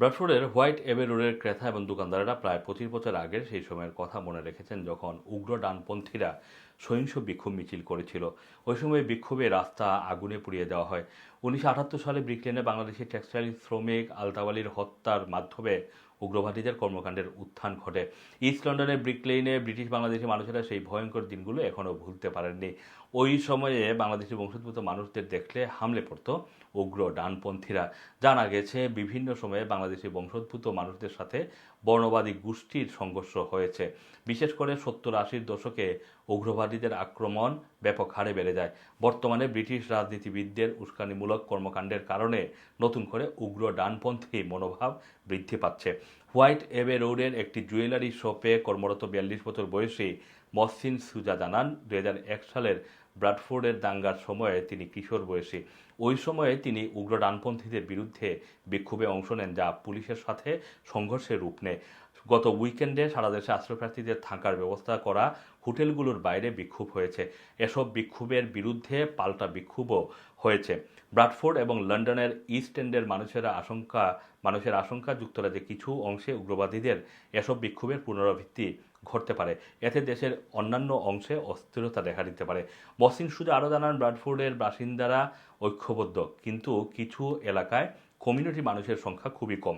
ব্রাডফোর্ডের white এবে রোডের ক্রেতা এবং দোকানদারেরা প্রায় পঁচিশ বছর আগের সেই সময়ের কথা মনে রেখেছেন যখন উগ্র ডানপন্থীরা সহিংস বিক্ষোভ মিছিল করেছিল। ওই সময় বিক্ষোভে রাস্তা আগুনে পুড়িয়ে দেওয়া হয়। উনিশশো আটাত্তর সালে ব্রিকলেনে বাংলাদেশের টেক্সটাইল শ্রমিক আলতাওয়ালির হত্যার মাধ্যমে উগ্রবাদীদের কর্মকাণ্ডের উত্থান ঘটে। ইস্ট লন্ডনের ব্রিকলেইনে ব্রিটিশ বাংলাদেশি মানুষেরা সেই ভয়ঙ্কর দিনগুলো এখনও ভুলতে পারেননি। ওই সময়ে বাংলাদেশি বংশোদ্ভূত মানুষদের দেখলে হামলে পড়ত উগ্র ডানপন্থীরা। জানা গেছে, বিভিন্ন সময়ে বাংলাদেশি বংশোদ্ভূত মানুষদের সাথে বর্ণবাদী গোষ্ঠীর সংঘর্ষ হয়েছে। বিশেষ করে সত্তর আশির দশকে উগ্রবাদীদের আক্রমণ ব্যাপক হারে বেড়ে যায়। বর্তমানে ব্রিটিশ রাজনীতিবিদদের উস্কানিমূলক কর্মকাণ্ডের কারণে নতুন করে উগ্র ডানপন্থী মনোভাব বৃদ্ধি পাচ্ছে। হোয়াইট এবে রোডের একটি জুয়েলারি শপে কর্মরত বিয়াল্লিশ বছর বয়সী মহসিন সুজা জানান, দুই হাজার এক সালের ব্রাডফোর্ডের দাঙ্গার সময়ে তিনি কিশোর বয়সী। ওই সময়ে তিনি উগ্র ডানপন্থীদের বিরুদ্ধে বিক্ষোভে অংশ নেন যা পুলিশের সাথে সংঘর্ষের রূপ নেয়। গত উইকেন্ডে সারা দেশে আশ্রয়প্রার্থীদের থাকার ব্যবস্থা করা হোটেলগুলোর বাইরে বিক্ষোভ হয়েছে। এসব বিক্ষোভের বিরুদ্ধে পাল্টা বিক্ষোভও হয়েছে। ব্রাডফোর্ড এবং লন্ডনের ইস্ট এন্ডের মানুষেরা আশঙ্কা, মানুষের আশঙ্কা যুক্তরাজ্যে কিছু অংশে উগ্রবাদীদের এসব বিক্ষোভের পুনরাবৃত্তি ঘটতে পারে। এতে দেশের অন্যান্য অংশে অস্থিরতা দেখা দিতে পারে। বসিন সুজা আরও জানান, ব্রাডফোর্ডের বাসিন্দারা ঐক্যবদ্ধ, কিন্তু কিছু এলাকায় কমিউনিটি মানুষের সংখ্যা খুবই কম।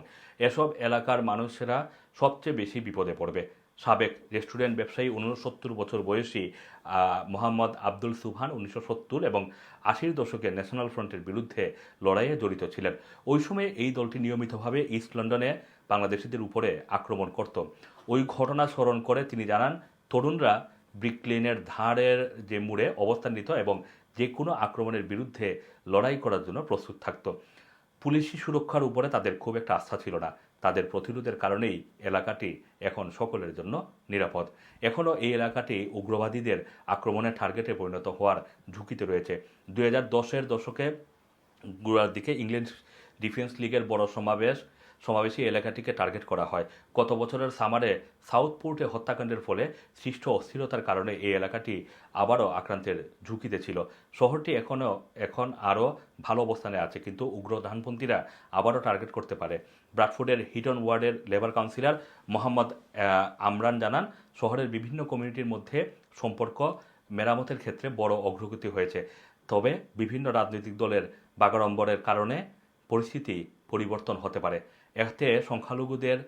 এসব এলাকার মানুষেরা সবচেয়ে বেশি বিপদে পড়বে। সাবেক রেস্টুরেন্ট ব্যবসায়ী উনসত্তর বছর বয়সী মোহাম্মদ আব্দুল সুবহান উনিশশো সত্তর এবং আশির দশকে ন্যাশনাল ফ্রন্টের বিরুদ্ধে লড়াইয়ে জড়িত ছিলেন। ওই সময়ে এই দলটি নিয়মিতভাবে ইস্ট লন্ডনে বাংলাদেশিদের উপরে আক্রমণ করত। ওই ঘটনা স্মরণ করে তিনি জানান, তরুণরা ব্রিকলেনের ধারের যে মুড়ে অবস্থান নিত এবং যে কোনো আক্রমণের বিরুদ্ধে লড়াই করার জন্য প্রস্তুত থাকতো। পুলিশি সুরক্ষার উপরে তাদের খুব একটা আস্থা ছিল না। তাদের প্রতিরোধের কারণেই এলাকাটি এখন সকলের জন্য নিরাপদ। এখনও এই এলাকাটি উগ্রবাদীদের আক্রমণের টার্গেটে পরিণত হওয়ার ঝুঁকিতে রয়েছে। দু হাজার দশের দশকে গোড়ার দিকে ইংল্যান্ড ডিফেন্স লিগের বড় সমাবেশ সমাবেশে এলাকাটিকে টার্গেট করা হয়। গত বছরের সামারে সাউথপোর্টে হত্যাকাণ্ডের ফলে সৃষ্ট অস্থিরতার কারণে এই এলাকাটি আবারও আক্রান্তের ঝুঁকিতে ছিল। শহরটি এখনও এখন আরও ভালো অবস্থানে আছে, কিন্তু উগ্র ডানপন্থীরা আবারও টার্গেট করতে পারে। ব্রাডফোর্ডের হিটন ওয়ার্ডের লেবার কাউন্সিলর মোহাম্মদ আমরান জানান, শহরের বিভিন্ন কমিউনিটির মধ্যে সম্পর্ক মেরামতের ক্ষেত্রে বড় অগ্রগতি হয়েছে। তবে বিভিন্ন রাজনৈতিক দলের বাগাড়ম্বরের কারণে পরিস্থিতি পরিবর্তন হতে পারে। এতে সংখ্যালঘুদের,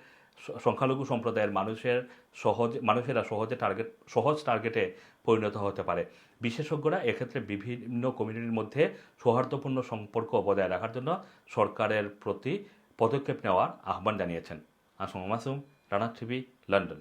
সংখ্যালঘু সম্প্রদায়ের মানুষের সহজ, মানুষেরা সহজে টার্গেট সহজ টার্গেটে পরিণত হতে পারে। বিশেষজ্ঞরা এক্ষেত্রে বিভিন্ন কমিউনিটির মধ্যে সৌহার্দ্যপূর্ণ সম্পর্ক বজায় রাখার জন্য সরকারের প্রতি পদক্ষেপ নেওয়ার আহ্বান জানিয়েছেন। Assam Masum, Rana TV, London.